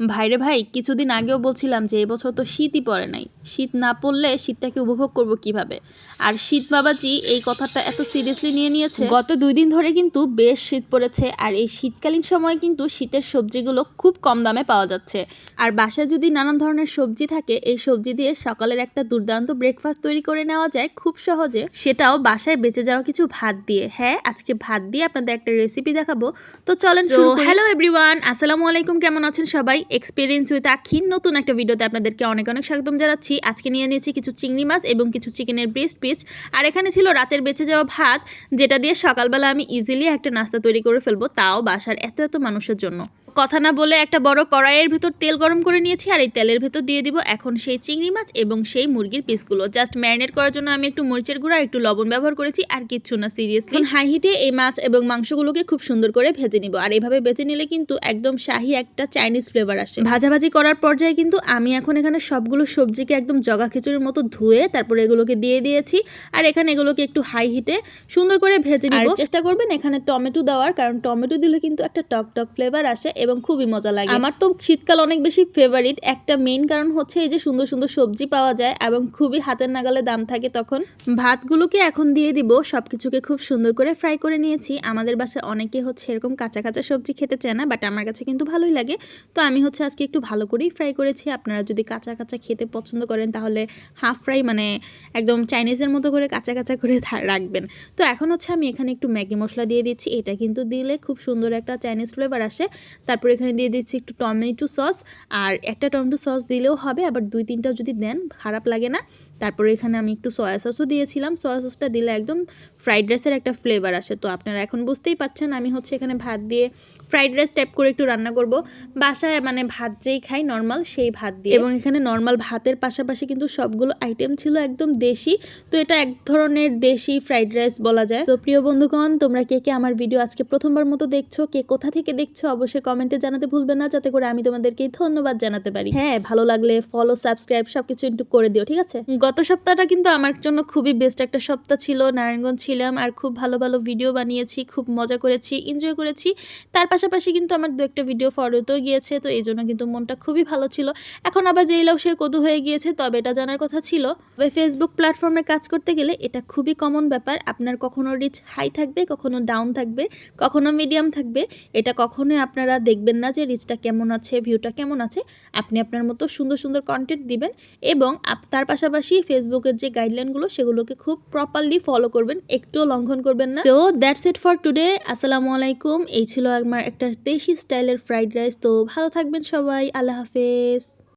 ভাইরে ভাই কিছুদিন আগেও বলছিলাম যে এবছর তো শীতই পড়ে নাই। শীত না পড়লে শীতটাকে উপভোগ করব কীভাবে? আর শীত বাবাজি এই কথাটা এত সিরিয়াসলি নিয়ে নিয়েছে? গত দুই দিন ধরে কিন্তু বেশ শীত পড়েছে আর এই শীতকালীন সময় কিন্তু শীতের সবজিগুলো খুব কম দামে পাওয়া যাচ্ছে। আর বাসায় যদি নানান ধরনের সবজি থাকে এই সবজি দিয়ে সকালের একটা দুর্দান্ত ব্রেকফাস্ট তৈরি করে নেওয়া যায় খুব সহজে। সেটাও বাসায় বেঁচে যাওয়া কিছু ভাত দিয়ে। হ্যাঁ আজকে ভাত দিয়ে আপনাদের একটা রেসিপি দেখাবো। তো চলেন হ্যালো এভরিওয়ান আসসালামু আলাইকুম কেমন আছেন সবাই? এক্সপিরিয়েন্স উইথ আখিন নতুন একটা ভিডিওতে আপনাদেরকে অনেক অনেক স্বাগতম জানাচ্ছি। আজকে নিয়ে নিয়েছি কিছু চিংড়ি মাছ এবং কিছু চিকেনের ব্রেস্ট পিস আর এখানে ছিল রাতের বেঁচে যাওয়া ভাত, যেটা দিয়ে সকালবেলা আমি ইজিলি একটা নাস্তা তৈরি করে ফেলব, তাও বাসার এত এত মানুষের জন্য। কথা না বলে একটা বড় কড়াইয়ের ভেতর তেল গরম করে নিয়েছি আর এই তেলের ভেতর দিয়ে দিব এখন সেই চিংড়ি মাছ এবং সেই মুরগির পিসগুলো। জাস্ট ম্যারিনেট করার জন্য আমি একটু মরিচের গুঁড়া, একটু লবণ ব্যবহার করেছি আর কিচ্ছু না সিরিয়াসলি হাই হিটে এই মাছ এবং মাংসগুলোকে খুব সুন্দর করে ভেজে নিব আর এইভাবে বেজে নিলে কিন্তু একদম শাহি একটা চাইনিজ ফ্লেভার আসে। ভাজাভাজি করার পর্যায়ে কিন্তু আমি এখন এখানে সবগুলো সবজিকে একদম জগা খিচুড়ির মতো ধুয়ে তারপরে এগুলোকে দিয়ে দিয়েছি আর এখানে এগুলোকে একটু হাই হিটে সুন্দর করে ভেজে নিব। চেষ্টা করবেন এখানে টমেটো দেওয়ার, কারণ টমেটো দিলে কিন্তু একটা টক টক ফ্লেভার আসে এবং খুবই মজা লাগে। আমার তো শীতকাল অনেক বেশি ফেভারিট একটা মেইন কারণ হচ্ছে এই যে সুন্দর সুন্দর সবজি পাওয়া যায় এবং খুবই হাতের নাগালে দাম থাকে তখন। ভাতগুলোকে এখন দিয়ে দিব, সবকিছুকে খুব সুন্দর করে ফ্রাই করে নিয়েছি। আমাদের বাসায় অনেকে হচ্ছে এরকম কাঁচা কাঁচা সবজি খেতে চায় না বাট আমার কাছে কিন্তু ভালোই লাগে। তো আমি হচ্ছে আজকে একটু ভালো করেই ফ্রাই করেছি। আপনারা যদি কাঁচা কাঁচা খেতে পছন্দ করেন, তাহলে হাফ ফ্রাই মানে একদম চাইনিজের মতো করে কাঁচা কাঁচা করে রাখবেন। তো এখন হচ্ছে আমি এখানে একটু ম্যাগি মশলা দিয়ে দিচ্ছি। এটা কিন্তু দিলে খুব সুন্দর একটা চাইনিজ ফ্লেভার আসে। তারপর এখানে দিয়ে দিচ্ছি একটু টমেটো সস, আর একটা টমেটো সস দিলেও হবে, আবার দুই তিনটাও যদি দেন, খারাপ লাগে না। তারপরে এখানে আমি একটু সয়া সসও দিয়েছিলাম। সয়া সসটা দিলে একদম ফ্রাইড রাইসের একটা ফ্লেভার আসে। তো আপনারা এখন বুঝতেই পাচ্ছেন, আমি হচ্ছে এখানে ভাত দিয়ে ফ্রাইড রাইস টাইপ করে একটু রান্না করব। বাসায় মানে ভাত যেই খাই নর্মাল সেই ভাত দিয়ে। এবং এখানে নর্মাল ভাতের পাশাপাশি কিন্তু সবগুলো আইটেম ছিল একদম দেশি। তো এটা এক ধরনের দেশি ফ্রাইড রাইস বলা যায়। তো প্রিয় বন্ধুগণ, তোমরা কে কে আমার ভিডিও আজকে প্রথমবার মতো দেখছ, কে কোথা থেকে দেখছ, অবশ্যই কমেন্টে জানাতে ভুলবে না, যাতে করে আমি তোমাদেরকে ধন্যবাদ জানাতে পারি। হ্যাঁ ভালো লাগলে ফলো সাবস্ক্রাইব সবকিছু একটু করে দিও, ঠিক আছে? গত সপ্তাহটা কিন্তু আমার জন্য খুবই বেস্ট একটা সপ্তাহ ছিল। নারায়ণগঞ্জ ছিলাম আর খুব ভালো ভালো ভিডিও বানিয়েছি, খুব মজা করেছি এনজয় করেছি। তার পাশাপাশি কিন্তু আমার দু একটা ভিডিও ফরতেও গিয়েছে, তো এই জন্য কিন্তু মনটা খুবই ভালো ছিল। এখন আবার যেইলাও সে কদু হয়ে গিয়েছে, তবে এটা জানার কথা ছিল, তবে ফেসবুক প্ল্যাটফর্মে কাজ করতে গেলে এটা খুবই কমন ব্যাপার। আপনার কখনো রিচ হাই থাকবে, কখনো ডাউন থাকবে, কখনো মিডিয়াম থাকবে। এটা কখনোই আপনারা দেখবেন না যে রিচটা কেমন আছে ভিউটা কেমন আছে। আপনি আপনার মতো সুন্দর সুন্দর কন্টেন্ট দিবেন এবং তার পাশাপাশি ফেসবুকের যে গাইডলাইনগুলো সেগুলোকে খুব প্রপারলি ফলো করবেন, একটুও লঙ্ঘন করবেন না। So that's it for today আসসালামু আলাইকুম এই ছিল আমার একটা দেশি স্টাইলের ফ্রাইড রাইস তো ভালো থাকবেন সবাই। আল্লাহ হাফেজ।